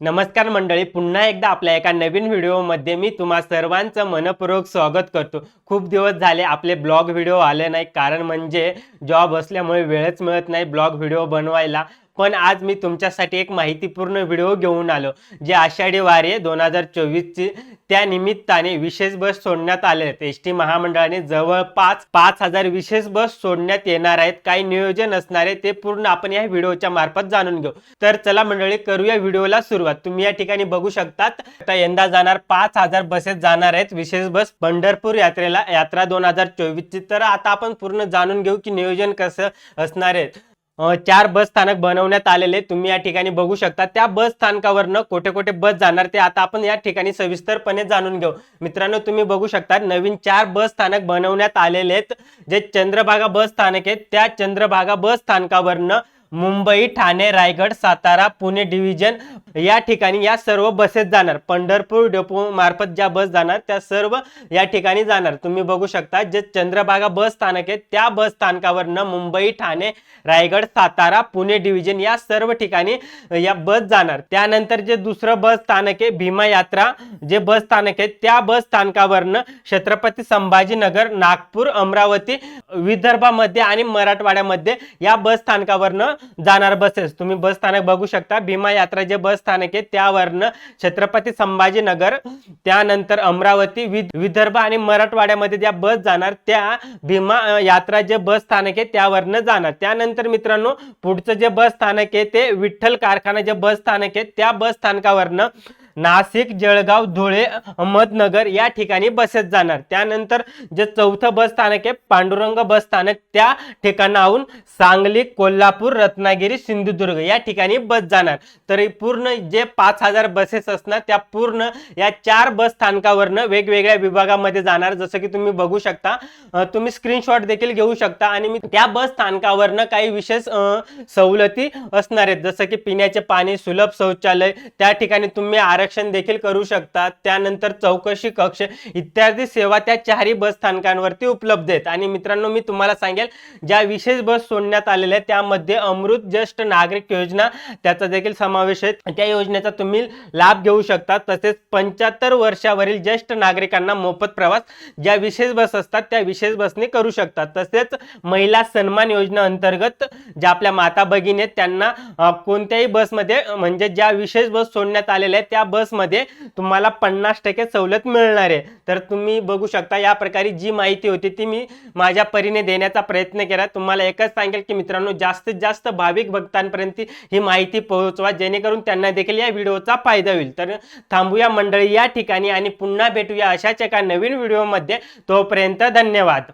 नमस्कार मंडळी पुन्हा एकदा आपल्या एका नवीन व्हिडिओमध्ये मी तुम्हा सर्वांचं मनपूर्वक स्वागत करतो. खूप दिवस झाले आपले ब्लॉग व्हिडिओ आले नाही कारण म्हणजे जॉब असल्यामुळे वेळच मिळत नाही ब्लॉग व्हिडिओ बनवायला. पण आज मी तुमच्यासाठी एक माहितीपूर्ण व्हिडिओ घेऊन आलो जे आषाढी वारे दोन हजार चोवीसची. त्या निमित्ताने विशेष बस सोडण्यात आले आहेत. एस टी महामंडळाने जवळपास पाच हजार विशेष बस सोडण्यात येणार आहेत. काही नियोजन असणारे ते पूर्ण आपण या व्हिडिओच्या मार्फत जाणून घेऊ. तर चला मंडळी करूया व्हिडिओला सुरुवात. तुम्ही या ठिकाणी बघू शकतात आता यंदा जाणार पाच हजार बसेस जाणार आहेत. विशेष बस पंढरपूर यात्रेला यात्रा दोन हजार चोवीसची. तर आता आपण पूर्ण जाणून घेऊ की नियोजन कसं असणार आहे. चार बस स्थानक बनवण्यात आलेले तुम्ही या ठिकाणी बघू शकता. त्या बस स्थानकावरनं कोठे कोठे बस जाणार ते आता आपण या ठिकाणी सविस्तरपणे जाणून घेऊ. मित्रांनो तुम्ही बघू शकता नवीन चार बस स्थानक बनवण्यात आलेले आहेत. जे चंद्रभागा बस स्थानक आहेत त्या चंद्रभागा बस स्थानकावरनं मुंबई ठाणे रायगड सातारा पुणे डिव्हिजन या ठिकाणी या सर्व बसेस जाणार. पंढरपूर डेपो मार्फत ज्या बस जाणार त्या सर्व या ठिकाणी जाणार. तुम्ही बघू शकता जे चंद्रभागा बस स्थानक आहे त्या बस स्थानकावरनं मुंबई ठाणे रायगड सातारा पुणे डिव्हिजन या सर्व ठिकाणी या बस जाणार. त्यानंतर जे दुसरं बस स्थानक आहे भीमा यात्रा जे बस स्थानक आहे त्या बस स्थानकावरनं छत्रपती संभाजीनगर नागपूर अमरावती विदर्भामध्ये आणि मराठवाड्यामध्ये या बस स्थानकावरनं जाणार बसेस. तुम्ही बस स्थानक बघू शकता. भीमा यात्रा जे बस स्थानक आहे त्यावरनं छत्रपती संभाजीनगर त्यानंतर अमरावती विद- विदर्भ आणि मराठवाड्यामध्ये ज्या बस जाणार त्या भीमा यात्रा जे बस स्थानक आहे त्यावरनं जाणार. त्यानंतर मित्रांनो पुढचं जे बस स्थानक आहे ते विठ्ठल कारखाना जे बस स्थानक आहे त्या बस स्थानकावरनं नाशिक जळगाव धुळे अहमदनगर या ठिकाणी बसेस जाणार. त्यानंतर जे चौथं बस स्थानक आहे पांडुरंग बस स्थानक त्या ठिकाणाहून सांगली कोल्हापूर रत्नागिरी सिंधुदुर्ग या ठिकाणी बस जाणार. तरी पूर्ण जे पाच हजार बसेस असणार त्या पूर्ण या चार बस स्थानकावरनं वेगवेगळ्या विभागामध्ये जाणार. जसं की तुम्ही बघू शकता तुम्ही स्क्रीनशॉट देखील घेऊ शकता आणि मी त्या बस स्थानकावरनं काही विशेष सवलती असणार आहेत. जसं की पिण्याचे पाणी सुलभ शौचालय त्या ठिकाणी तुम्ही आरक्षण देखील करू शकता त्यानंतर चौकशी कक्ष इत्यादी सेवा त्या चारही बस स्थानकांवरती उपलब्ध आहेत. आणि मित्रांनो मी तुम्हाला सांगेल ज्या विशेष बस सोडण्यात आलेल्या आहेत त्यामध्ये अमृत ज्येष्ठ नागरिक योजना त्याचा देखील समावेश आहे. त्या योजनेचा तुम्ही लाभ घेऊ शकता. तसेच पंच्याहत्तर वर्षावरील ज्येष्ठ नागरिकांना मोफत प्रवास ज्या विशेष बस असतात त्या विशेष बसने करू शकतात. तसेच महिला सन्मान योजना अंतर्गत ज्या आपल्या माता भगिनी आहेत त्यांना कोणत्याही बसमध्ये म्हणजे ज्या विशेष बस सोडण्यात आलेल्या आहेत त्या बसमध्ये तुम्हाला पन्नास टक्के सवलत मिळणार आहे. तर तुम्ही बघू शकता या प्रकारे जी माहिती होती ती मी माझ्या परीने देण्याचा प्रयत्न केला. तुम्हाला एकच सांगेल की मित्रांनो जास्तीत जास्त भाविक भक्तांपर्यंत ही माहिती पोहोचवा जेणेकरून त्यांना देखील या व्हिडिओचा फायदा होईल. तर थांबूया मंडळी या ठिकाणी आणि पुन्हा भेटूया अशाच एका नवीन व्हिडिओमध्ये. तोपर्यंत धन्यवाद.